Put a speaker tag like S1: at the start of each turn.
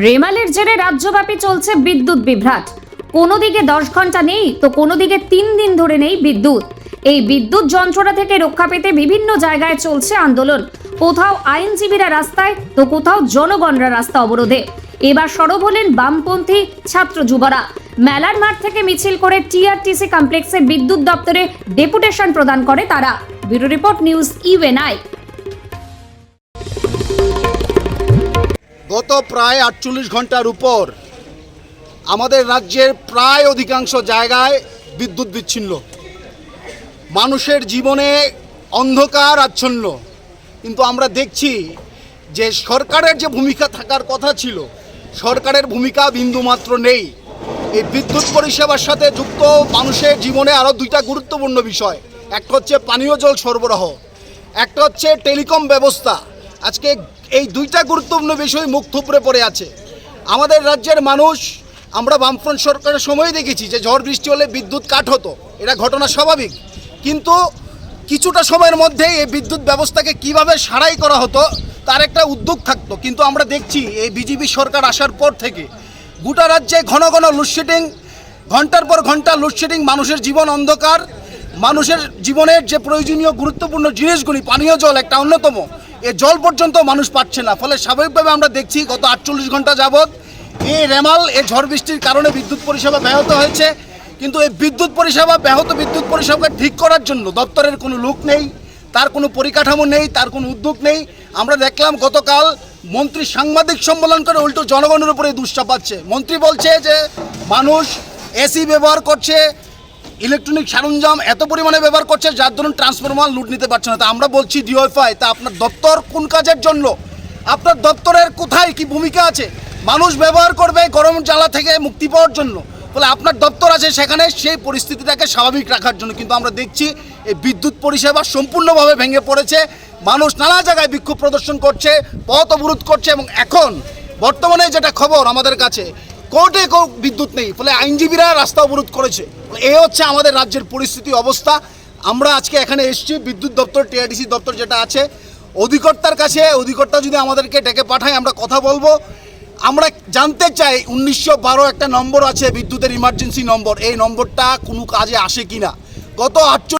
S1: রেমালের জেরে রাজ্যব্যাপী চলছে বিদ্যুৎ বিভ্রাট। কোনো দিকে দশ ঘণ্টা নেই, তো কোনো দিকে তিন দিন ধরে নেই বিদ্যুৎ। এই বিদ্যুৎ যন্ত্রণা থেকে রক্ষা পেতে বিভিন্ন জায়গায় চলছে আন্দোলন। কোথাও আইনজীবীরা রাস্তায়, তো কোথাও জনগণরা রাস্তা অবরোধে। এবার সরব হলেন বামপন্থী ছাত্র যুবরা। মেলার মাঠ থেকে মিছিল করে টিআরটিসি কমপ্লেক্সে বিদ্যুৎ দপ্তরে ডেপুটেশন প্রদান করে তারা। ব্যুরো রিপোর্ট নিউজ ইউএনআই
S2: গত প্রায় আটচল্লিশ ঘণ্টার উপর আমাদের রাজ্যের প্রায় অধিকাংশ জায়গায় বিদ্যুৎ বিচ্ছিন্ন। মানুষের জীবনে অন্ধকার আচ্ছন্ন। কিন্তু আমরা দেখছি যে সরকারের যে ভূমিকা থাকার কথা ছিল, সরকারের ভূমিকা বিন্দুমাত্র নেই। এই বিদ্যুৎ পরিষেবার সাথে যুক্ত মানুষের জীবনে আরও দুইটা গুরুত্বপূর্ণ বিষয়। একটা হচ্ছে পানীয় জল সরবরাহ, একটা হচ্ছে টেলিকম ব্যবস্থা। আজকে এই দুইটা গুরুত্বপূর্ণ বিষয় মুখ থুপড়ে পড়ে আছে। আমাদের রাজ্যের মানুষ, আমরা বামফ্রন্ট সরকারের সময় দেখেছি যে ঝড় বৃষ্টি হলে বিদ্যুৎ কাট হতো। এটা ঘটনা স্বাভাবিক। কিন্তু কিছুটা সময়ের মধ্যেই এই বিদ্যুৎ ব্যবস্থাকে কীভাবে সারাই করা হতো, তার একটা উদ্যোগ থাকতো। কিন্তু আমরা দেখছি এই বিজেপি সরকার আসার পর থেকে গোটা রাজ্যে ঘন ঘন লোডশেডিং ঘণ্টার পর ঘণ্টা লোডশেডিং মানুষের জীবন অন্ধকার, মানুষের জীবনের যে প্রয়োজনীয় গুরুত্বপূর্ণ জিনিসগুলি, পানীয় জল একটা অন্যতম। এ জল পর্যন্ত মানুষ পাচ্ছে না। ফলে স্বাভাবিকভাবে আমরা দেখছি গত আটচল্লিশ ঘণ্টা যাবৎ এই রেমাল এই ঝড় বৃষ্টির কারণে বিদ্যুৎ পরিষেবা ব্যাহত হয়েছে। কিন্তু এই বিদ্যুৎ পরিষেবা, ব্যাহত বিদ্যুৎ পরিষেবাকে ঠিক করার জন্য দপ্তরের কোনো লোক নেই, তার কোনো পরিকাঠামো নেই, তার কোনো উদ্যোগ নেই। আমরা দেখলাম গতকাল মন্ত্রী সাংবাদিক সম্মেলন করে উল্টো জনগণের উপরে দুশ্চাপাচ্ছে মন্ত্রী বলছে যে, মানুষ এসি ব্যবহার করছে ইলেকট্রনিক সরঞ্জাম এত পরিমাণে ব্যবহার করছে, যার ধরুন ট্রান্সফরমার লুট নিতে পারছে না। তা আমরা বলছি ডিওএফআই তা আপনার দপ্তর কোন কাজের জন্য? আপনার দপ্তরের কোথায় কি ভূমিকা আছে? মানুষ ব্যবহার করবে গরম জ্বালা থেকে মুক্তি পাওয়ার জন্য। বলে আপনার দপ্তর আছে সেখানে, সেই পরিস্থিতিটাকে স্বাভাবিক রাখার জন্য। কিন্তু আমরা দেখছি এই বিদ্যুৎ পরিষেবা সম্পূর্ণভাবে ভেঙে পড়েছে। মানুষ নানা জায়গায় বিক্ষোভ প্রদর্শন করছে, পথ অবরোধ করছে এবং এখন বর্তমানে যেটা খবর আমাদের কাছে কোর্টে বিদ্যুৎ নেই। ফলে আইনজীবীরা রাস্তা অবরোধ করেছে। এ হচ্ছে আমাদের রাজ্যের পরিস্থিতি অবস্থা। আমরা আজকে এখানে এসেছি, বিদ্যুৎ দপ্তর, টিআরডিসি দপ্তর যেটা আছে। অধিকর্তার কাছে, অধিকর্তা যদি আমাদেরকে ডেকে পাঠায়, আমরা কথা বলব। আমরা জানতে চাই, উনিশশো বারো একটা নম্বর আছে বিদ্যুতের ইমার্জেন্সি নম্বর। এই নম্বরটা কোনো কাজে আসে কিনা? গত আটচল্লিশ